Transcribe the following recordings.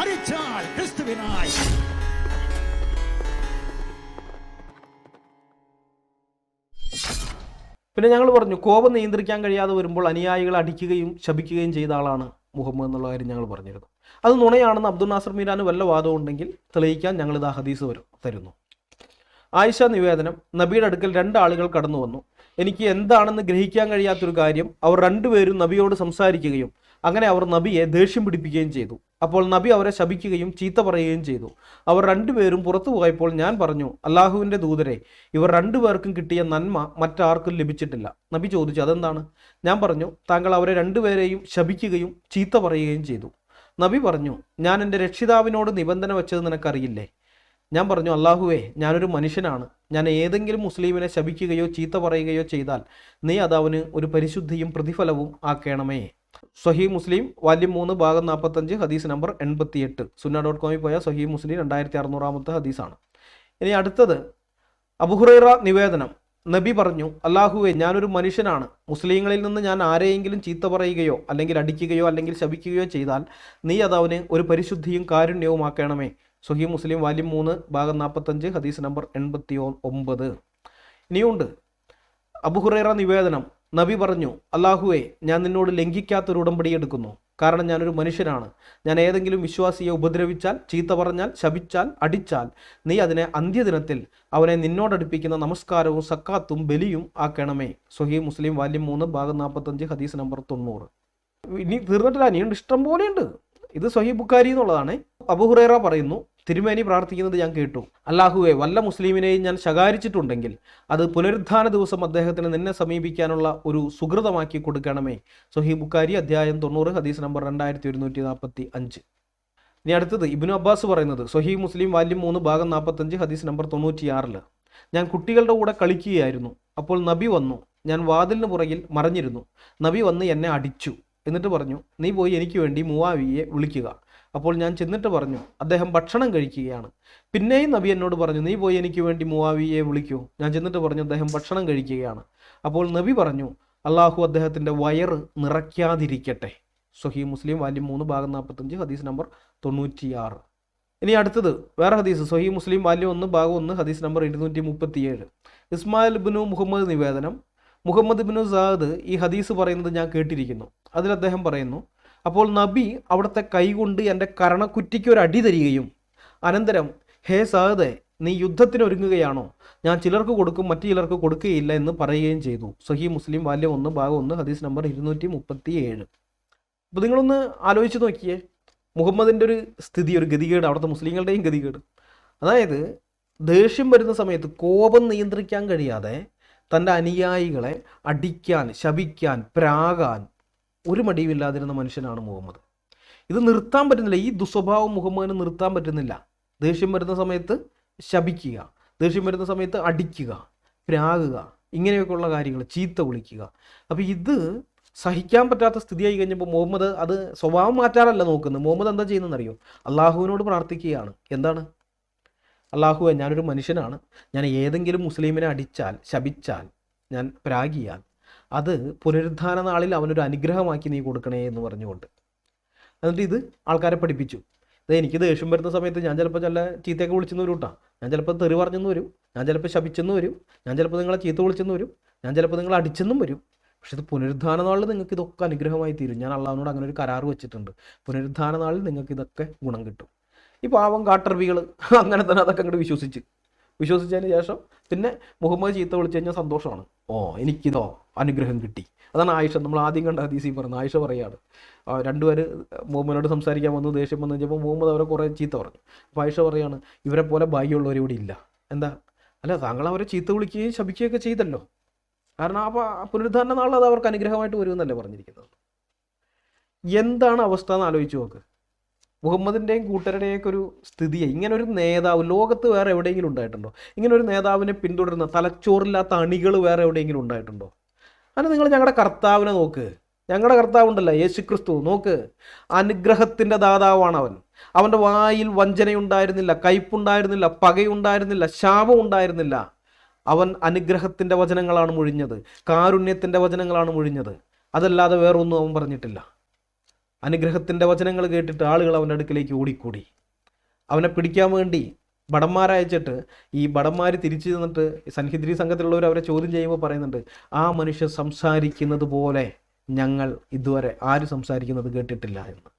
മരിച്ചാൽ ക്രിസ്തുവിനായി. പിന്നെ ഞങ്ങൾ പറഞ്ഞു കോപം നിയന്ത്രിക്കാൻ കഴിയാതെ വരുമ്പോൾ അനുയായികളെ അടിക്കുകയും ശപിക്കുകയും ചെയ്ത ആളാണ് മുഹമ്മദ് എന്നുള്ള കാര്യം ഞങ്ങൾ പറഞ്ഞിരുന്നു. അത് നുണയാണെന്ന് അബ്ദുൽ നാസർ മീരാന് വല്ല വാദം ഉണ്ടെങ്കിൽ തെളിയിക്കാൻ ഞങ്ങൾ ഇത് ഹദീസ് വരും തരുന്നു. ആയിഷ നിവേദനം നബിയുടെ അടുക്കൽ രണ്ടാളുകൾ കടന്നു വന്നു. എനിക്ക് എന്താണെന്ന് ഗ്രഹിക്കാൻ കഴിയാത്തൊരു കാര്യം അവർ രണ്ടുപേരും നബിയോട് സംസാരിക്കുകയും അങ്ങനെ അവർ നബിയെ ദേഷ്യം പിടിപ്പിക്കുകയും ചെയ്തു. അപ്പോൾ നബി അവരെ ശപിക്കുകയും ചീത്ത പറയുകയും ചെയ്തു. അവർ രണ്ടുപേരും പുറത്തു പോയപ്പോൾ ഞാൻ പറഞ്ഞു അള്ളാഹുവിന്റെ ദൂതരെ ഇവർ രണ്ടുപേർക്കും കിട്ടിയ നന്മ മറ്റാർക്കും ലഭിച്ചിട്ടില്ല. നബി ചോദിച്ചു അതെന്താണ്? ഞാൻ പറഞ്ഞു താങ്കൾ അവരെ രണ്ടുപേരെയും ശപിക്കുകയും ചീത്ത പറയുകയും ചെയ്തു. നബി പറഞ്ഞു ഞാൻ എന്റെ രക്ഷിതാവിനോട് നിബന്ധന വെച്ചത് നിനക്കറിയില്ലേ? ഞാൻ പറഞ്ഞു അള്ളാഹുവേ ഞാനൊരു മനുഷ്യനാണ്. ഞാൻ ഏതെങ്കിലും മുസ്ലിമിനെ ശപിക്കുകയോ ചീത്ത പറയുകയോ ചെയ്താൽ നീ അത് അവന് ഒരു പരിശുദ്ധിയും പ്രതിഫലവും ആക്കണമേ. സഹി മുസ്ലിം വാല്യം മൂന്ന് ഭാഗം നാൽപ്പത്തഞ്ച് ഹദീസ് നമ്പർ എൺപത്തിയെട്ട്. സുന്ന ഡോട്ട് കോമിൽ പോയ സഹി മുസ്ലിം രണ്ടായിരത്തി അറുന്നൂറാമത്തെ ഹദീസാണ്. ഇനി അടുത്തത് അബുഹുറൈറ നിവേദനം. നബി പറഞ്ഞു അള്ളാഹുവെ ഞാനൊരു മനുഷ്യനാണ്. മുസ്ലിങ്ങളിൽ നിന്ന് ഞാൻ ആരെയെങ്കിലും ചീത്ത പറയുകയോ അല്ലെങ്കിൽ അടിക്കുകയോ അല്ലെങ്കിൽ ശപിക്കുകയോ ചെയ്താൽ നീ അത് അവന് ഒരു പരിശുദ്ധിയും കാരുണ്യവുമാക്കണമേ. സുഹി മുസ്ലിം വാല്യം മൂന്ന് ഭാഗം നാൽപ്പത്തഞ്ച് ഹദീസ് നമ്പർ എൺപത്തി ഒമ്പത്. ഇനിയുണ്ട് അബുഹുറൈറ നിവേദനം. നബി പറഞ്ഞു അള്ളാഹുവെ ഞാൻ നിന്നോട് ലംഘിക്കാത്തൊരു ഉടമ്പടി എടുക്കുന്നു. കാരണം ഞാനൊരു മനുഷ്യനാണ്. ഞാൻ ഏതെങ്കിലും വിശ്വാസിയെ ഉപദ്രവിച്ചാൽ ചീത്ത പറഞ്ഞാൽ ശപിച്ചാൽ അടിച്ചാൽ നീ അതിനെ അന്ത്യദിനത്തിൽ അവനെ നിന്നോടടുപ്പിക്കുന്ന നമസ്കാരവും സക്കാത്തും ബലിയും ആക്കണമേ. സൊഹി മുസ്ലിം വാല്യം മൂന്ന് ഭാഗം നാൽപ്പത്തഞ്ച് ഹദീസ് നമ്പർ തൊണ്ണൂറ്. ഇനി തീർന്നിട്ടില്ല ഇനിയുണ്ട് ഇഷ്ടം പോലെയുണ്ട് ഇത് സൊഹി ബുക്കാരി എന്നുള്ളതാണ്. അബുഹുറേറ പറയുന്നു തിരുമേനി പ്രാർത്ഥിക്കുന്നത് ഞാൻ കേട്ടു. അല്ലാഹുവെ വല്ല മുസ്ലിമിനെയും ഞാൻ ശകാരിച്ചിട്ടുണ്ടെങ്കിൽ അത് പുനരുദ്ധാന ദിവസം അദ്ദേഹത്തിന് നിന്നെ സമീപിക്കാനുള്ള ഒരു സുഹൃതമാക്കി കൊടുക്കണമേ. സൊഹി ബുക്കാരി അധ്യായം തൊണ്ണൂറ് ഹദീസ് നമ്പർ രണ്ടായിരത്തി ഒരുന്നൂറ്റി നാൽപ്പത്തി അഞ്ച് ഇനി അടുത്തത് ഇബിനു അബ്ബാസ് പറയുന്നത് സൊഹി മുസ്ലിം വാല്യം മൂന്ന് ഭാഗം നാൽപ്പത്തഞ്ച് ഹദീസ് നമ്പർ തൊണ്ണൂറ്റിയാറിൽ. ഞാൻ കുട്ടികളുടെ കൂടെ കളിക്കുകയായിരുന്നു. അപ്പോൾ നബി വന്നു. ഞാൻ വാതിലിന് പുറകിൽ മറഞ്ഞിരുന്നു. നബി വന്ന് എന്നെ അടിച്ചു. എന്നിട്ട് പറഞ്ഞു നീ പോയി എനിക്ക് വേണ്ടി മൂവാവിയെ വിളിക്കുക. അപ്പോൾ ഞാൻ ചെന്നിട്ട് പറഞ്ഞു അദ്ദേഹം ഭക്ഷണം കഴിക്കുകയാണ്. പിന്നെയും നബി എന്നോട് പറഞ്ഞു നീ പോയി എനിക്ക് വേണ്ടി മുവാവിയെ വിളിക്കൂ. ഞാൻ ചെന്നിട്ട് പറഞ്ഞു അദ്ദേഹം ഭക്ഷണം കഴിക്കുകയാണ്. അപ്പോൾ നബി പറഞ്ഞു അള്ളാഹു അദ്ദേഹത്തിന്റെ വയറ് നിറയ്ക്കാതിരിക്കട്ടെ. സൊഹി മുസ്ലിം വാല്യം മൂന്ന് ഭാഗം നാൽപ്പത്തഞ്ച് ഹദീസ് നമ്പർ തൊണ്ണൂറ്റിയാറ്. ഇനി അടുത്തത് വേറെ ഹദീസ് സൊഹി മുസ്ലിം വാല്യം ഒന്ന് ഭാഗം ഒന്ന് ഹദീസ് നമ്പർ ഇരുന്നൂറ്റി മുപ്പത്തിയേഴ് ഇസ്മായിൽ ബിനു മുഹമ്മദ് നിവേദനം. മുഹമ്മദ് ബിനു സാദ് ഈ ഹദീസ് പറയുന്നത് ഞാൻ കേട്ടിരിക്കുന്നു. അതിൽ അദ്ദേഹം പറയുന്നു അപ്പോൾ നബി അവിടുത്തെ കൈകൊണ്ട് എന്റെ കരണക്കുറ്റിക്ക് ഒരു അടി തരികയും അനന്തരം ഹേ സഹദെ നീ യുദ്ധത്തിന് ഒരുങ്ങുകയാണോ? ഞാൻ ചിലർക്ക് കൊടുക്കും മറ്റു ചിലർക്ക് കൊടുക്കുകയില്ല എന്ന് പറയുകയും ചെയ്തു. സഹി മുസ്ലിം വാല്യം ഒന്ന് ഭാഗം ഒന്ന് ഹദീസ് നമ്പർ ഇരുന്നൂറ്റി മുപ്പത്തി ഏഴ് അപ്പോൾ നിങ്ങളൊന്ന് ആലോചിച്ച് നോക്കിയേ. മുഹമ്മദിന്റെ ഒരു സ്ഥിതി ഒരു ഗതികേട് അവിടുത്തെ മുസ്ലിങ്ങളുടെയും ഗതികേട്. അതായത് ദേഷ്യം വരുന്ന സമയത്ത് കോപം നിയന്ത്രിക്കാൻ കഴിയാതെ തന്റെ അനുയായികളെ അടിക്കാൻ ശപിക്കാൻ പ്രാകാൻ ഒരു മടിയുമില്ലാതിരുന്ന മനുഷ്യനാണ് മുഹമ്മദ്. ഇത് നിർത്താൻ പറ്റുന്നില്ല. ഈ ദുസ്വഭാവം മുഹമ്മദിന് നിർത്താൻ പറ്റുന്നില്ല. ദേഷ്യം വരുന്ന സമയത്ത് ശപിക്കുക. ദേഷ്യം വരുന്ന സമയത്ത് അടിക്കുക. പ്രാകുക. ഇങ്ങനെയൊക്കെയുള്ള കാര്യങ്ങൾ. ചീത്ത വിളിക്കുക. അപ്പോൾ ഇത് സഹിക്കാൻ പറ്റാത്ത സ്ഥിതിയായി കഴിഞ്ഞപ്പോൾ മുഹമ്മദ് അത് സ്വഭാവം മാറ്റാറല്ല നോക്കുന്നത്. മുഹമ്മദ് എന്താ ചെയ്യുന്നതെന്ന് അറിയോ അള്ളാഹുവിനോട് പ്രാർത്ഥിക്കുകയാണ്. എന്താണ്? അള്ളാഹു ഞാനൊരു മനുഷ്യനാണ്. ഞാൻ ഏതെങ്കിലും മുസ്ലിമിനെ അടിച്ചാൽ ശപിച്ചാൽ ഞാൻ പ്രാഗിയാൽ അത് പുനരുദ്ധാന നാളിൽ അവനൊരു അനുഗ്രഹമാക്കി നീ കൊടുക്കണേ എന്ന് പറഞ്ഞുകൊണ്ട്. എന്നിട്ട് ഇത് ആൾക്കാരെ പഠിപ്പിച്ചു. ഇത് എനിക്ക് ദേഷ്യം വരുന്ന സമയത്ത് ഞാൻ ചിലപ്പോൾ ചില ചീത്തയൊക്കെ വിളിച്ചെന്ന് വരും കേട്ടോ ഞാൻ ചിലപ്പോൾ തെറി പറഞ്ഞെന്ന് വരും. ഞാൻ ചിലപ്പോൾ ശപിച്ചെന്ന് വരും. ഞാൻ ചിലപ്പോൾ നിങ്ങളെ ചീത്ത വിളിച്ചെന്ന് വരും. ഞാൻ ചിലപ്പോൾ നിങ്ങളെ അടിച്ചെന്നും വരും. പക്ഷെ ഇത് പുനരുദ്ധാന നാളിൽ നിങ്ങൾക്ക് ഇതൊക്കെ അനുഗ്രഹമായി തീരും. ഞാൻ അള്ളാഹുനോട് അങ്ങനെ ഒരു കരാർ വെച്ചിട്ടുണ്ട്. പുനരുദ്ധാന നാളിൽ നിങ്ങൾക്ക് ഇതൊക്കെ ഗുണം കിട്ടും. ഈ പാവം കാട്ടർവികൾ അങ്ങനെ തന്നെ അതൊക്കെ അങ്ങോട്ട് വിശ്വസിച്ച്. വിശ്വസിച്ചതിന് ശേഷം പിന്നെ മുഹമ്മദ് ചീത്ത വിളിച്ചു കഴിഞ്ഞാൽ സന്തോഷമാണ്. ഓ എനിക്കിതോ അനുഗ്രഹം കിട്ടി. അതാണ് ആയിഷ. നമ്മൾ ആദ്യം കണ്ട ഹദീസി പറയുന്നത്. ആയിഷ പറയാണ് രണ്ടുപേര് മുഹമ്മദിനോട് സംസാരിക്കാൻ വന്നു ദേഷ്യം വന്നു കഴിഞ്ഞപ്പോൾ മുഹമ്മദ് അവരെ കുറേ ചീത്ത പറഞ്ഞു. അപ്പോൾ ആയിഷ പറയാണ് ഇവരെ പോലെ ഭാഗ്യമുള്ളവർ ഇവിടെ ഇല്ല. എന്താ? അല്ല താങ്കൾ അവരെ ചീത്ത വിളിക്കുകയും ശപിക്കുകയൊക്കെ ചെയ്തല്ലോ. കാരണം അപ്പോൾ പുനരുദ്ധാരണ നാളിൽ അത് അവർക്ക് അനുഗ്രഹമായിട്ട് വരുമെന്നല്ലേ പറഞ്ഞിരിക്കുന്നത്. എന്താണ് അവസ്ഥ എന്ന് ആലോചിച്ച് നോക്ക്. മുഹമ്മദിന്റെയും കൂട്ടരുടെയൊക്കെ ഒരു സ്ഥിതിയെ ഇങ്ങനെ ഒരു നേതാവ് ലോകത്ത് വേറെ എവിടെയെങ്കിലും ഉണ്ടായിട്ടുണ്ടോ? ഇങ്ങനെ ഒരു നേതാവിനെ പിന്തുടരുന്ന തലച്ചോറില്ലാത്ത അണികൾ വേറെ എവിടെയെങ്കിലും ഉണ്ടായിട്ടുണ്ടോ? അല്ല നിങ്ങൾ ഞങ്ങളുടെ കർത്താവിനെ നോക്ക്. ഞങ്ങളുടെ കർത്താവുണ്ടല്ലോ യേശു ക്രിസ്തു നോക്ക് അനുഗ്രഹത്തിന്റെ ദാതാവാണ് അവൻ അവന്റെ വായിൽ വഞ്ചനയുണ്ടായിരുന്നില്ല കയ്പുണ്ടായിരുന്നില്ല പകയുണ്ടായിരുന്നില്ല ശാപം ഉണ്ടായിരുന്നില്ല അവൻ അനുഗ്രഹത്തിന്റെ വചനങ്ങളാണ് മുഴിഞ്ഞത് കാരുണ്യത്തിന്റെ വചനങ്ങളാണ് മുഴിഞ്ഞത്. അതല്ലാതെ വേറൊന്നും അവൻ പറഞ്ഞിട്ടില്ല. അനുഗ്രഹത്തിന്റെ വചനങ്ങൾ കേട്ടിട്ട് ആളുകൾ അവന്റെ അടുക്കിലേക്ക് ഓടിക്കൂടി. അവനെ പിടിക്കാൻ വേണ്ടി ഭടന്മാരയച്ചിട്ട് ഈ ഭടന്മാർ തിരിച്ചു ചെന്നിട്ട് സൻഹിദ്രി സംഘത്തിലുള്ളവർ അവരെ ചോദ്യം ചെയ്യുമ്പോൾ പറയുന്നുണ്ട് ആ മനുഷ്യൻ സംസാരിക്കുന്നത് പോലെ ഞങ്ങൾ ഇതുവരെ ആര് സംസാരിക്കുന്നത് കേട്ടിട്ടില്ല എന്ന്.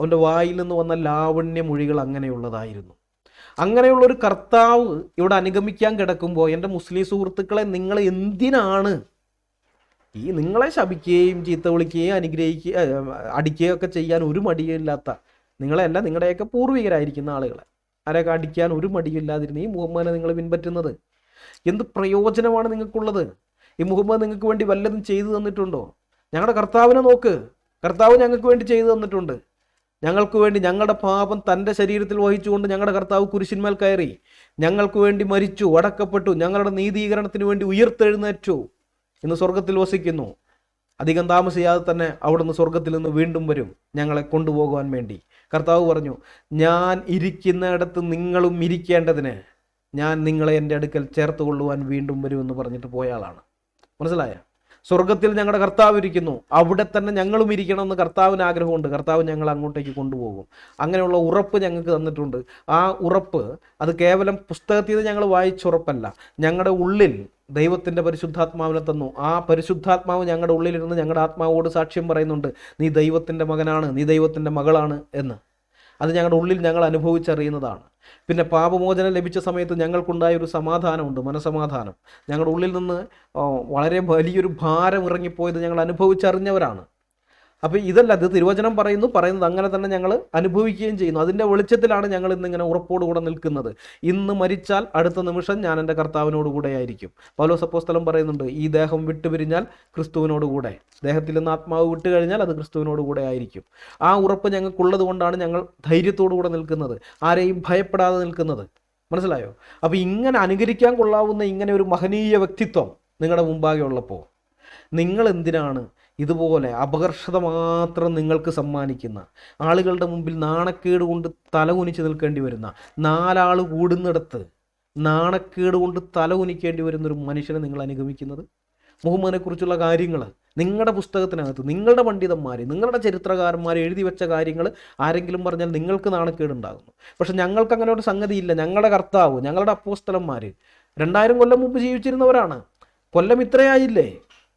അവന്റെ വായിൽ നിന്ന് വന്ന ലാവണ്യ മൊഴികൾ അങ്ങനെയുള്ളതായിരുന്നു. അങ്ങനെയുള്ള ഒരു കർത്താവ് ഇവിടെ അനുഗമിക്കാൻ കിടക്കുമ്പോൾ എന്റെ മുസ്ലിം സുഹൃത്തുക്കളെ നിങ്ങൾ എന്തിനാണ് ഈ നിങ്ങളെ ശപിക്കുകയും ചീത്ത വിളിക്കുകയും അനുഗ്രഹിക്കുക അടിക്കുകയും ഒക്കെ ചെയ്യാൻ ഒരു മടിയില്ലാത്ത നിങ്ങളെയല്ല നിങ്ങളുടെയൊക്കെ പൂർവികരായിരിക്കുന്ന ആളുകളെ. ആരെയൊക്കെ അടിക്കാൻ ഒരു മടിയില്ലാതിരുന്ന ഈ മുഹമ്മദിനെ നിങ്ങൾ പിൻപറ്റുന്നത്? എന്ത് പ്രയോജനമാണ് നിങ്ങൾക്കുള്ളത്? ഈ മുഹമ്മദ് നിങ്ങൾക്ക് വേണ്ടി വല്ലതും ചെയ്തു തന്നിട്ടുണ്ടോ? ഞങ്ങളുടെ കർത്താവിനെ നോക്ക്. കർത്താവ് ഞങ്ങൾക്ക് വേണ്ടി ചെയ്തു തന്നിട്ടുണ്ട്. ഞങ്ങൾക്ക് വേണ്ടി ഞങ്ങളുടെ പാപം തന്റെ ശരീരത്തിൽ വഹിച്ചുകൊണ്ട് ഞങ്ങളുടെ കർത്താവ് കുരിശിന്മേൽ കയറി ഞങ്ങൾക്ക് വേണ്ടി മരിച്ചു അടക്കപ്പെട്ടു ഞങ്ങളുടെ നീതീകരണത്തിന് വേണ്ടി ഉയർത്തെഴുന്നേറ്റു. ഇന്ന് സ്വർഗത്തിൽ വസിക്കുന്നു. അധികം താമസിയാതെ തന്നെ അവിടുന്ന് സ്വർഗത്തിൽ നിന്ന് വീണ്ടും വരും ഞങ്ങളെ കൊണ്ടുപോകുവാൻ വേണ്ടി. കർത്താവ് പറഞ്ഞു ഞാൻ ഇരിക്കുന്നിടത്ത് നിങ്ങളും ഇരിക്കേണ്ടതിന് ഞാൻ നിങ്ങളെ എന്റെ അടുക്കൽ ചേർത്ത് കൊള്ളുവാൻ വീണ്ടും വരുമെന്ന് പറഞ്ഞിട്ട് പോയ ആളാണ്. മനസ്സിലായ? സ്വർഗത്തിൽ ഞങ്ങളുടെ കർത്താവ് ഇരിക്കുന്നു. അവിടെ തന്നെ ഞങ്ങളും ഇരിക്കണമെന്ന് കർത്താവിന് ആഗ്രഹമുണ്ട്. കർത്താവ് ഞങ്ങൾ അങ്ങോട്ടേക്ക് കൊണ്ടുപോകും. അങ്ങനെയുള്ള ഉറപ്പ് ഞങ്ങൾക്ക് തന്നിട്ടുണ്ട്. ആ ഉറപ്പ് അത് കേവലം പുസ്തകത്തിൽ നിന്ന് ഞങ്ങൾ വായിച്ചുറപ്പല്ല ഞങ്ങളുടെ ഉള്ളിൽ ദൈവത്തിന്റെ പരിശുദ്ധാത്മാവിനെ തന്നു. ആ പരിശുദ്ധാത്മാവ് ഞങ്ങളുടെ ഉള്ളിലിരുന്ന് ഞങ്ങളുടെ ആത്മാവോട് സാക്ഷ്യം പറയുന്നുണ്ട്. നീ ദൈവത്തിന്റെ മകനാണ് നീ ദൈവത്തിന്റെ മകളാണ് എന്ന്. അത് ഞങ്ങളുടെ ഉള്ളിൽ ഞങ്ങൾ അനുഭവിച്ചറിയുന്നതാണ്. പിന്നെ പാപമോചനം ലഭിച്ച സമയത്ത് ഞങ്ങൾക്കുണ്ടായ ഒരു സമാധാനമുണ്ട് മനസമാധാനം. ഞങ്ങളുടെ ഉള്ളിൽ നിന്ന് വളരെ വലിയൊരു ഭാരം ഇറങ്ങിപ്പോയത് ഞങ്ങൾ അനുഭവിച്ചറിഞ്ഞവരാണ്. അപ്പോൾ ഇതല്ല ഇത് തിരുവചനം പറയുന്നു പറയുന്നത് അങ്ങനെ തന്നെ ഞങ്ങൾ അനുഭവിക്കുകയും ചെയ്യുന്നു. അതിന്റെ വെളിച്ചത്തിലാണ് ഞങ്ങൾ ഇന്നിങ്ങനെ ഉറപ്പോടുകൂടെ നിൽക്കുന്നത്. ഇന്ന് മരിച്ചാൽ അടുത്ത നിമിഷം ഞാൻ എന്റെ കർത്താവിനോട് കൂടെ ആയിരിക്കും. പൗലോസ് അപ്പോസ്തലം പറയുന്നുണ്ട് ഈ ദേഹം വിട്ടുപിരിഞ്ഞാൽ ക്രിസ്തുവിനോട് കൂടെ. ദേഹത്തിൽ നിന്ന് ആത്മാവ് വിട്ടു കഴിഞ്ഞാൽ അത് ക്രിസ്തുവിനോട് കൂടെ ആയിരിക്കും. ആ ഉറപ്പ് ഞങ്ങൾക്കുള്ളത് കൊണ്ടാണ് ഞങ്ങൾ ധൈര്യത്തോടു കൂടെ നിൽക്കുന്നത്. ആരെയും ഭയപ്പെടാതെ നിൽക്കുന്നത്. മനസ്സിലായോ? അപ്പോൾ ഇങ്ങനെ അനുകരിക്കാൻ കൊള്ളാവുന്ന ഇങ്ങനെ ഒരു മഹനീയ വ്യക്തിത്വം നിങ്ങളുടെ മുമ്പാകെ ഉള്ളപ്പോൾ നിങ്ങൾ എന്തിനാണ് ഇതുപോലെ അപകർഷത മാത്രം നിങ്ങൾക്ക് സമ്മാനിക്കുന്ന ആളുകളുടെ മുമ്പിൽ നാണക്കേട് കൊണ്ട് തലകുനിച്ച് നിൽക്കേണ്ടി വരുന്ന നാലാൾ കൂടുന്നിടത്ത് നാണക്കേട് കൊണ്ട് തല കുനിക്കേണ്ടി വരുന്ന ഒരു മനുഷ്യനെ നിങ്ങൾ അനുഗമിക്കുന്നത്? മുഹമ്മദിനെക്കുറിച്ചുള്ള കാര്യങ്ങൾ നിങ്ങളുടെ പുസ്തകത്തിനകത്ത് നിങ്ങളുടെ പണ്ഡിതന്മാർ നിങ്ങളുടെ ചരിത്രകാരന്മാർ എഴുതി വെച്ച കാര്യങ്ങൾ ആരെങ്കിലും പറഞ്ഞാൽ നിങ്ങൾക്ക് നാണക്കേടുണ്ടാകുന്നു പക്ഷെ ഞങ്ങൾക്ക് അങ്ങനെ ഒരു സംഗതിയില്ല. ഞങ്ങളുടെ കർത്താവ് ഞങ്ങളുടെ അപ്പോസ്തലന്മാർ രണ്ടായിരം കൊല്ലം മുമ്പ് ജീവിച്ചിരുന്നവരാണ്. കൊല്ലം ഇത്രയായില്ലേ?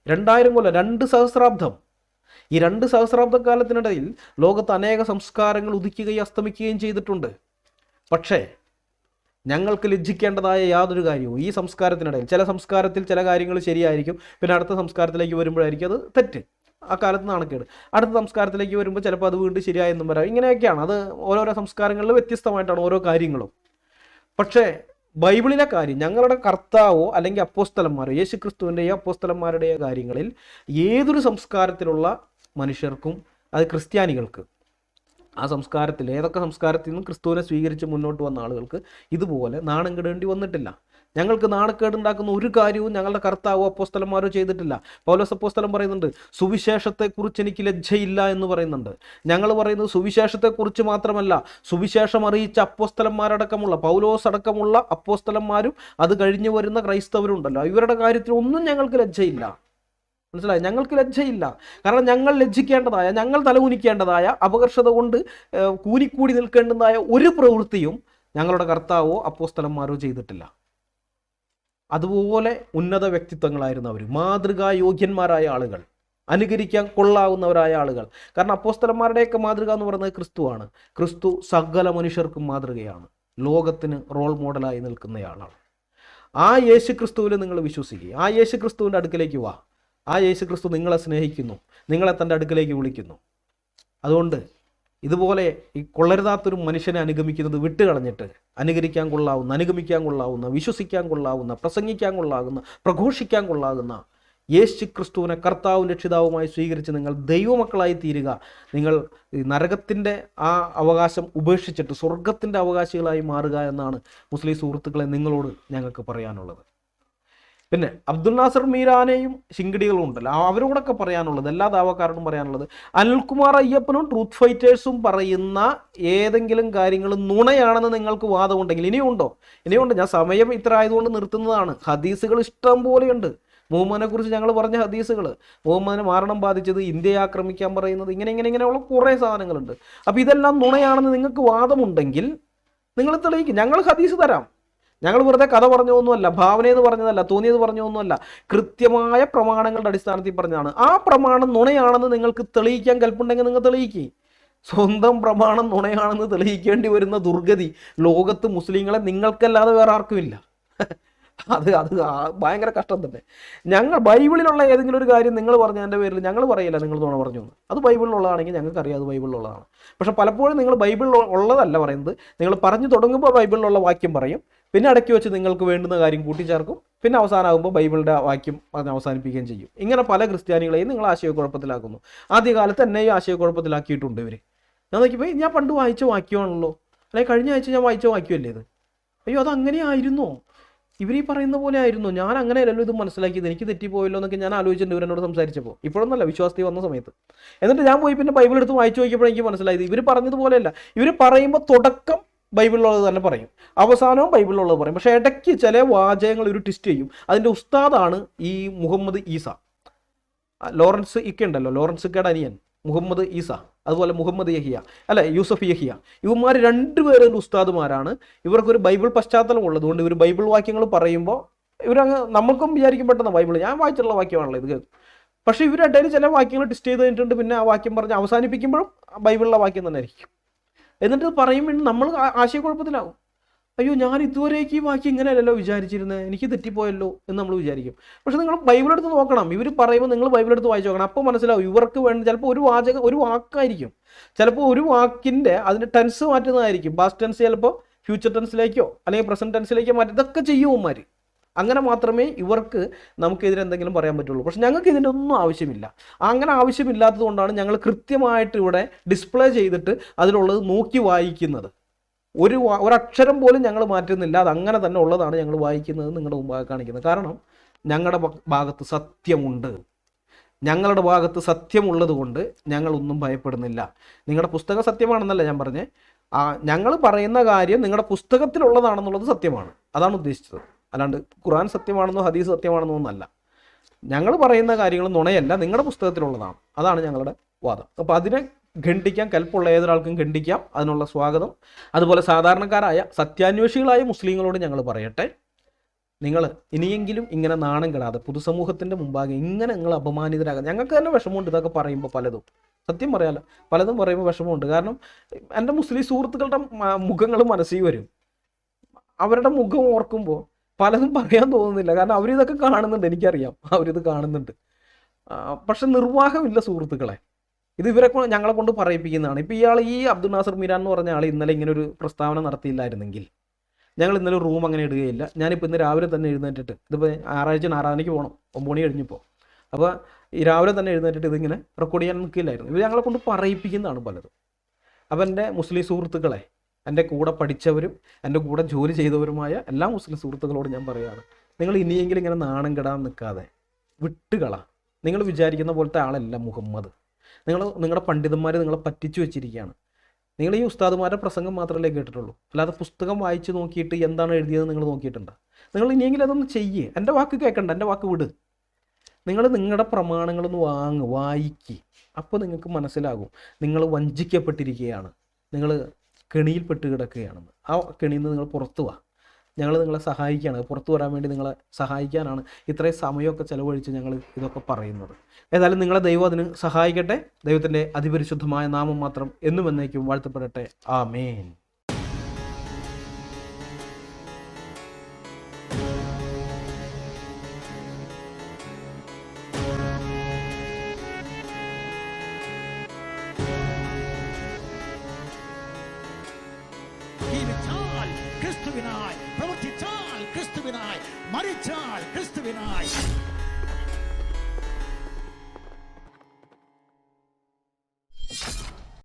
രണ്ടായിരം കൊല്ലം രണ്ട് സഹസ്രാബ്ദം. ഈ രണ്ട് സഹസ്രാബ്ദ കാലത്തിനിടയിൽ ലോകത്ത് അനേക സംസ്കാരങ്ങൾ ഉദിക്കുകയും അസ്തമിക്കുകയും ചെയ്തിട്ടുണ്ട്. പക്ഷേ ഞങ്ങൾക്ക് ലജ്ജിക്കേണ്ടതായ യാതൊരു കാര്യവും ഈ സംസ്കാരത്തിനിടയിൽ ചില സംസ്കാരത്തിൽ ചില കാര്യങ്ങൾ ശരിയായിരിക്കും പിന്നെ അടുത്ത സംസ്കാരത്തിലേക്ക് വരുമ്പോഴായിരിക്കും അത് തെറ്റ്. ആ കാലത്ത് നാണക്കേട്. അടുത്ത സംസ്കാരത്തിലേക്ക് വരുമ്പോൾ ചിലപ്പോൾ അത് വീണ്ടും ശരിയായെന്നും വരാം. ഇങ്ങനെയൊക്കെയാണ്. അത് ഓരോരോ സംസ്കാരങ്ങളിൽ വ്യത്യസ്തമായിട്ടാണ് ഓരോ കാര്യങ്ങളും. പക്ഷേ ബൈബിളിലെ കാര്യം ഞങ്ങളുടെ കർത്താവോ അല്ലെങ്കിൽ അപ്പോസ്തലന്മാരോ യേശു ക്രിസ്തുവിന്റെയോ അപ്പോസ്തലന്മാരുടെയോ കാര്യങ്ങളിൽ ഏതൊരു സംസ്കാരത്തിലുള്ള മനുഷ്യർക്കും അത് ക്രിസ്ത്യാനികൾക്ക് ആ സംസ്കാരത്തിൽ ഏതൊക്കെ സംസ്കാരത്തിൽ നിന്നും ക്രിസ്തുവിനെ സ്വീകരിച്ച് മുന്നോട്ട് വന്ന ആളുകൾക്ക് ഇതുപോലെ നാണം കെടേണ്ടി വന്നിട്ടില്ല. ഞങ്ങൾക്ക് നാണക്കേടുണ്ടാക്കുന്ന ഒരു കാര്യവും ഞങ്ങളുടെ കർത്താവോ അപ്പോസ്തലന്മാരോ ചെയ്തിട്ടില്ല. പൗലോസ് അപ്പോസ്തലം പറയുന്നുണ്ട് സുവിശേഷത്തെക്കുറിച്ച് എനിക്ക് ലജ്ജയില്ല എന്ന് പറയുന്നുണ്ട്. ഞങ്ങൾ പറയുന്നത് സുവിശേഷത്തെക്കുറിച്ച് മാത്രമല്ല സുവിശേഷം അറിയിച്ച അപ്പോസ്തലന്മാരടക്കമുള്ള പൗലോസ് അടക്കമുള്ള അപ്പോസ്തലന്മാരും അത് കഴിഞ്ഞു വരുന്ന ക്രൈസ്തവരുണ്ടല്ലോ. ഇവരുടെ കാര്യത്തിൽ ഒന്നും ഞങ്ങൾക്ക് ലജ്ജയില്ല. മനസ്സിലായി? ഞങ്ങൾക്ക് ലജ്ജയില്ല. കാരണം ഞങ്ങൾ ലജ്ജിക്കേണ്ടതായ ഞങ്ങൾ തലകുനിക്കേണ്ടതായ അപകർഷത കൊണ്ട് കൂനിക്കൂടി നിൽക്കേണ്ടതായ ഒരു പ്രവൃത്തിയും ഞങ്ങളുടെ കർത്താവോ അപ്പോസ്തലന്മാരോ ചെയ്തിട്ടില്ല. അതുപോലെ ഉന്നത വ്യക്തിത്വങ്ങളായിരുന്നു അവർ മാതൃകാ യോഗ്യന്മാരായ ആളുകൾ. അനുകരിക്കാൻ കൊള്ളാവുന്നവരായ ആളുകൾ. കാരണം അപ്പോസ്തലന്മാരുടെയൊക്കെ മാതൃക എന്ന് പറയുന്നത് ക്രിസ്തുവാണ്. ക്രിസ്തു സകല മനുഷ്യർക്കും മാതൃകയാണ്. ലോകത്തിന് റോൾ മോഡലായി നിൽക്കുന്നയാളാണ്. ആ യേശു ക്രിസ്തുവിൽ നിങ്ങൾ വിശ്വസിക്കുക. ആ യേശു ക്രിസ്തുവിന്റെ അടുക്കലേക്ക് വാ. ആ യേശു ക്രിസ്തു നിങ്ങളെ സ്നേഹിക്കുന്നു. നിങ്ങളെ തന്റെ അടുക്കലേക്ക് വിളിക്കുന്നു. അതുകൊണ്ട് ഇതുപോലെ ഈ കൊള്ളരുതാത്തൊരു മനുഷ്യനെ അനുഗമിക്കുന്നത് വിട്ടുകളഞ്ഞിട്ട് അനുകരിക്കാൻ കൊള്ളാവുന്ന അനുഗമിക്കാൻ കൊള്ളാവുന്ന വിശ്വസിക്കാൻ കൊള്ളാവുന്ന പ്രസംഗിക്കാൻ കൊള്ളാകുന്ന പ്രഘോഷിക്കാൻ കൊള്ളാകുന്ന യേശു ക്രിസ്തുവിനെ കർത്താവും രക്ഷിതാവുമായി സ്വീകരിച്ച് നിങ്ങൾ ദൈവമക്കളായി തീരുക. നിങ്ങൾ നരകത്തിന്റെ ആ അവകാശം ഉപേക്ഷിച്ചിട്ട് സ്വർഗത്തിന്റെ അവകാശികളായി മാറുക എന്നാണ് മുസ്ലിം സുഹൃത്തുക്കളെ നിങ്ങളോട് ഞങ്ങൾക്ക് പറയാനുള്ളത്. പിന്നെ അബ്ദുൽ നാസർ മീരാനെയും ശിങ്കിടികളും ഉണ്ടല്ലോ. അവരോടൊക്കെ പറയാനുള്ളത് എല്ലാ ദാവക്കാരോടും പറയാനുള്ളത് അനിൽകുമാർ അയ്യപ്പനും ട്രൂത്ത് ഫൈറ്റേഴ്സും പറയുന്ന ഏതെങ്കിലും കാര്യങ്ങൾ നുണയാണെന്ന് നിങ്ങൾക്ക് വാദമുണ്ടെങ്കിൽ ഇനിയുണ്ടോ? ഇനിയുണ്ട്. ഞാൻ സമയം ഇത്ര ആയതുകൊണ്ട് നിർത്തുന്നതാണ്. ഹദീസുകൾ ഇഷ്ടം പോലെയുണ്ട്. മുഹമ്മദിനെ കുറിച്ച് ഞങ്ങൾ പറഞ്ഞ ഹദീസുകൾ. മുഹമ്മദിന് മാരണം ബാധിച്ചത് ഇന്ത്യയെ ആക്രമിക്കാൻ പറയുന്നത് ഇങ്ങനെ ഇങ്ങനെ ഇങ്ങനെയുള്ള കുറേ സാധനങ്ങളുണ്ട്. അപ്പോൾ ഇതെല്ലാം നുണയാണെന്ന് നിങ്ങൾക്ക് വാദമുണ്ടെങ്കിൽ നിങ്ങൾ തെളിയിക്കും. ഞങ്ങൾ ഹദീസ് തരാം. ഞങ്ങൾ വെറുതെ കഥ പറഞ്ഞതൊന്നുമല്ല ഭാവനയെന്ന് പറഞ്ഞതല്ല തോന്നിയത് പറഞ്ഞതൊന്നുമല്ല കൃത്യമായ പ്രമാണങ്ങളുടെ അടിസ്ഥാനത്തിൽ പറഞ്ഞതാണ്. ആ പ്രമാണം നുണയാണെന്ന് നിങ്ങൾക്ക് തെളിയിക്കാൻ കൽപ്പുണ്ടെങ്കിൽ നിങ്ങൾ തെളിയിക്കുക സ്വന്തം പ്രമാണം നുണയാണെന്ന് തെളിയിക്കേണ്ടി വരുന്ന ദുർഗതി ലോകത്ത് മുസ്ലിങ്ങളെ നിങ്ങൾക്കല്ലാതെ വേറെ ആർക്കുമില്ല. അത് അത് ഭയങ്കര കഷ്ടം തന്നെ. ഞങ്ങൾ ബൈബിളിലുള്ള ഏതെങ്കിലും ഒരു കാര്യം നിങ്ങൾ പറഞ്ഞതിന്റെ പേരിൽ ഞങ്ങൾ പറയില്ല നിങ്ങൾ നുണ പറഞ്ഞു അത് ബൈബിളിലുള്ളതാണെങ്കിൽ ഞങ്ങൾക്കറിയാം അത് ബൈബിളിലുള്ളതാണ്. പക്ഷെ പലപ്പോഴും നിങ്ങൾ ബൈബിളിൽ ഉള്ളതല്ല പറയുന്നത്. നിങ്ങൾ പറഞ്ഞു തുടങ്ങുമ്പോൾ ബൈബിളിലുള്ള വാക്യം പറയും. പിന്നെ ഇടയ്ക്ക് വെച്ച് നിങ്ങൾക്ക് വേണ്ടുന്ന കാര്യം കൂട്ടിച്ചേർക്കും. പിന്നെ അവസാനമാകുമ്പോൾ ബൈബിളിന്റെ വാക്യം അതിനെ അവസാനിപ്പിക്കുകയും ചെയ്യും. ഇങ്ങനെ പല ക്രിസ്ത്യാനികളെയും നിങ്ങൾ ആശയക്കുഴപ്പത്തിലാക്കുന്നു. ആദ്യകാലത്ത് എന്നെയും ആശയക്കുഴപ്പത്തിലാക്കിയിട്ടുണ്ട് ഇവർ ഞാൻ നോക്കിയപ്പോൾ ഞാൻ പണ്ട് വായിച്ച വാക്യമാണല്ലോ. അല്ലെങ്കിൽ കഴിഞ്ഞ ആഴ്ച ഞാൻ വായിച്ച വാക്യമല്ലേ ഇത്? അയ്യോ അത് അങ്ങനെയായിരുന്നോ ഇവർ ഈ പറയുന്ന പോലെ ആയിരുന്നു? ഞാൻ അങ്ങനെ അല്ലല്ലോ ഇത് മനസ്സിലാക്കിയത്. എനിക്ക് തെറ്റിപ്പോയല്ലോ എന്നൊക്കെ ഞാൻ ആലോചിച്ചിട്ടുണ്ട് ഇവരെന്നോട് സംസാരിച്ചപ്പോൾ. ഇപ്പോഴൊന്നല്ല വിശ്വാസത്തിൽ വന്ന സമയത്ത്. എന്നിട്ട് ഞാൻ പോയി പിന്നെ ബൈബിൾ എടുത്ത് വായിച്ചു നോക്കിയപ്പോൾ എനിക്ക് മനസ്സിലായത്. ഇവർ പറഞ്ഞതുപോലെയല്ല. ഇവർ പറയുമ്പോൾ തുടക്കം ബൈബിളിലുള്ളത് തന്നെ പറയും. അവസാനവും ബൈബിളിലുള്ളത് പറയും. പക്ഷേ ഇടയ്ക്ക് ചില വാചകങ്ങൾ ഒരു ട്വിസ്റ്റ് ചെയ്യും. അതിന്റെ ഉസ്താദാണ് ഈ മുഹമ്മദ് ഈസ. ലോറൻസ് ഇക്ക ഉണ്ടല്ലോ. ലോറൻസ് ഇക്കയുടെ അനിയൻ മുഹമ്മദ് ഈസ. അതുപോലെ മുഹമ്മദ് യഹിയ. അല്ല യൂസഫ് യഹിയ. ഇവന്മാർ രണ്ടുപേരും ഉസ്താദുമാരാണ്. ഇവർക്കൊരു ബൈബിൾ പശ്ചാത്തലം ഉള്ളതുകൊണ്ട് ഇവർ ബൈബിൾ വാക്യങ്ങൾ പറയുമ്പോൾ ഇവരങ്ങ് നമുക്കും വിചാരിക്കും പെട്ടെന്ന് ബൈബിൾ ഞാൻ വായിച്ചിട്ടുള്ള വാക്യമാണല്ലോ ഇത് പക്ഷേ ഇടയിൽ ചില വാക്യങ്ങൾ ടിസ്റ്റ് ചെയ്ത് കഴിഞ്ഞിട്ടുണ്ട്. പിന്നെ ആ വാക്യം പറഞ്ഞ് അവസാനിപ്പിക്കുമ്പോഴും ബൈബിളിലെ വാക്യം തന്നെ ആയിരിക്കും. എന്നിട്ട് പറയുമ്പോൾ നമ്മൾ ആശയക്കുഴപ്പത്തിലാവും. അയ്യോ ഞാൻ ഇതുവരേക്ക് ഈ വാക്യം ഇങ്ങനെയല്ലല്ലോ വിചാരിച്ചിരുന്നത് എനിക്ക് തെറ്റിപ്പോയല്ലോ എന്ന് നമ്മൾ വിചാരിക്കും. പക്ഷെ നിങ്ങൾ ബൈബിൾ എടുത്ത് നോക്കണം. ഇവർ പറയുമ്പോൾ നിങ്ങൾ ബൈബിൾ എടുത്ത് വായിച്ച് നോക്കണം. അപ്പോൾ മനസ്സിലാവും ഇവർക്ക് വേണ്ട ചിലപ്പോൾ ഒരു വാചകം ഒരു വാക്കായിരിക്കും. ചിലപ്പോൾ ഒരു വാക്കിന്റെ അതിന്റെ ടെൻസ് മാറ്റുന്നതായിരിക്കും. ബാസ്റ്റ് ടെൻസ് ചിലപ്പോൾ ഫ്യൂച്ചർ ടെൻസിലേക്കോ അല്ലെങ്കിൽ പ്രസന്റ് ടെൻസിലേക്കോ മാറ്റി. ഇതൊക്കെ ചെയ്യുമാർ അങ്ങനെ മാത്രമേ ഇവർക്ക് നമുക്കെതിരെ എന്തെങ്കിലും പറയാൻ പറ്റുള്ളൂ. പക്ഷെ ഞങ്ങൾക്ക് ഇതിന്റെ ഒന്നും ആവശ്യമില്ല. അങ്ങനെ ആവശ്യമില്ലാത്തതുകൊണ്ടാണ് ഞങ്ങൾ കൃത്യമായിട്ട് ഇവിടെ ഡിസ്പ്ലേ ചെയ്തിട്ട് അതിലുള്ളത് നോക്കി വായിക്കുന്നത്. ഒരു ഒരക്ഷരം പോലും ഞങ്ങൾ മാറ്റുന്നില്ല. അത് അങ്ങനെ തന്നെ ഉള്ളതാണ് ഞങ്ങൾ വായിക്കുന്നത് നിങ്ങളുടെ മുമ്പാകെ കാണിക്കുന്നത്. കാരണം ഞങ്ങളുടെ ഭാഗത്ത് സത്യമുണ്ട്. ഞങ്ങളുടെ ഭാഗത്ത് സത്യമുള്ളത് കൊണ്ട് ഞങ്ങളൊന്നും ഭയപ്പെടുന്നില്ല. നിങ്ങളുടെ പുസ്തകം സത്യമാണെന്നല്ല ഞാൻ പറഞ്ഞേ? ഞങ്ങൾ പറയുന്ന കാര്യം നിങ്ങളുടെ പുസ്തകത്തിലുള്ളതാണെന്നുള്ളത് സത്യമാണ്. അതാണ് ഉദ്ദേശിച്ചത്. അല്ലാണ്ട് ഖുറാൻ സത്യമാണെന്നോ ഹദീസ് സത്യമാണെന്നോ ഒന്നല്ല ഞങ്ങൾ പറയുന്ന കാര്യങ്ങൾ നുണയല്ല നിങ്ങളുടെ പുസ്തകത്തിലുള്ളതാണ്. അതാണ് ഞങ്ങളുടെ വാദം. അപ്പോൾ അതിനെ ഖണ്ഡിക്കാം കൽപ്പുള്ള ഏതൊരാൾക്കും ഖണ്ഡിക്കാം. അതിനുള്ള സ്വാഗതം. അതുപോലെ സാധാരണക്കാരായ സത്യാന്വേഷികളായ മുസ്ലിങ്ങളോട് ഞങ്ങൾ പറയട്ടെ. നിങ്ങൾ ഇനിയെങ്കിലും ഇങ്ങനെ നാണം കെടാതെ പൊതുസമൂഹത്തിന്റെ മുമ്പാകെ ഇങ്ങനെ നിങ്ങൾ അപമാനിതരാകാം ഞങ്ങൾക്ക് തന്നെ വിഷമമുണ്ട് ഇതൊക്കെ പറയുമ്പോൾ പലതും. സത്യം പറയാമല്ലോ പലതും പറയുമ്പോൾ വിഷമമുണ്ട്. കാരണം എന്റെ മുസ്ലിം സുഹൃത്തുക്കളുടെ മുഖങ്ങൾ മനസ്സിൽ വരും. അവരുടെ മുഖം ഓർക്കുമ്പോൾ പലതും പറയാൻ തോന്നുന്നില്ല. കാരണം അവരിതൊക്കെ കാണുന്നുണ്ട്. എനിക്കറിയാം. അവരിത് കാണുന്നുണ്ട്. പക്ഷെ നിർവാഹമില്ല സുഹൃത്തുക്കളെ. ഇത് ഇവരെ ഞങ്ങളെ കൊണ്ട് പറയിപ്പിക്കുന്നതാണ്. ഇപ്പോൾ ഇയാൾ ഈ അബ്ദുൽ നാസർ മീരാൻ എന്ന് പറഞ്ഞ ആൾ ഇന്നലെ ഇങ്ങനെ ഒരു പ്രസ്താവന നടത്തിയില്ലായിരുന്നെങ്കിൽ ഞങ്ങൾ ഇന്നലെ റൂം അങ്ങനെ ഇടുകയില്ല. ഞാനിപ്പോൾ ഇന്ന് രാവിലെ തന്നെ എഴുന്നേറ്റിട്ട് ഇതിപ്പോൾ ആറാഴ്ച ആറാമണിക്ക് പോകണം ഒമ്പത് മണി കഴിഞ്ഞപ്പോൾ അപ്പോൾ ഈ രാവിലെ തന്നെ എഴുന്നേറ്റിട്ട് ഇതിങ്ങനെ റെക്കോർഡ് ചെയ്യാൻ നിൽക്കില്ലായിരുന്നു ഇവർ ഞങ്ങളെ കൊണ്ട് പറയിപ്പിക്കുന്നതാണ് പലതും. അപ്പം എന്റെ മുസ്ലിം സുഹൃത്തുക്കളെ എന്റെ കൂടെ പഠിച്ചവരും എന്റെ കൂടെ ജോലി ചെയ്തവരുമായ എല്ലാ മുസ്ലിം സുഹൃത്തുക്കളോട് ഞാൻ പറയുകയാണ് നിങ്ങൾ ഇനിയെങ്കിലും ഇങ്ങനെ നാണം കെടാൻ നിൽക്കാതെ വിട്ടുകള. നിങ്ങൾ വിചാരിക്കുന്ന പോലത്തെ ആളല്ല മുഹമ്മദ്. നിങ്ങൾ നിങ്ങളുടെ പണ്ഡിതന്മാർ നിങ്ങളെ പറ്റിച്ചു വെച്ചിരിക്കുകയാണ്. നിങ്ങൾ ഈ ഉസ്താദുമാരുടെ പ്രസംഗം മാത്രമല്ലേ കേട്ടിട്ടുള്ളൂ. അല്ലാതെ പുസ്തകം വായിച്ച് നോക്കിയിട്ട് എന്താണ് എഴുതിയത് നിങ്ങൾ നോക്കിയിട്ടുണ്ട്? നിങ്ങൾ ഇനിയെങ്കിലും അതൊന്ന് ചെയ്യേ. എന്റെ വാക്ക് കേൾക്കണ്ട. എന്റെ വാക്ക് വിട്. നിങ്ങൾ നിങ്ങളുടെ പ്രമാണങ്ങളൊന്ന് വാങ്ങ് വായിക്ക്. അപ്പോൾ നിങ്ങൾക്ക് മനസ്സിലാകും. നിങ്ങൾ വഞ്ചിക്കപ്പെട്ടിരിക്കുകയാണ്. നിങ്ങൾ കെണിയിൽപ്പെട്ട് കിടക്കുകയാണെന്ന് ആ കെണിയിൽ നിന്ന് നിങ്ങൾ പുറത്തു വാ. ഞങ്ങൾ നിങ്ങളെ സഹായിക്കുകയാണ്. പുറത്തു വരാൻ വേണ്ടി നിങ്ങളെ സഹായിക്കാനാണ് ഇത്രയും സമയമൊക്കെ ചെലവഴിച്ച് ഞങ്ങൾ ഇതൊക്കെ പറയുന്നത്. ഏതായാലും നിങ്ങളെ ദൈവം അതിന് സഹായിക്കട്ടെ. ദൈവത്തിന്റെ അതിപരിശുദ്ധമായ നാമം മാത്രം എന്നും എന്നേക്കും വാഴ്ത്തപ്പെടട്ടെ. ആമേൻ. ക്രിസ്തുവിനായി പ്രവർത്തിച്ചാൽ ക്രിസ്തുവിനായി മരിച്ചാൽ ക്രിസ്തുവിനായി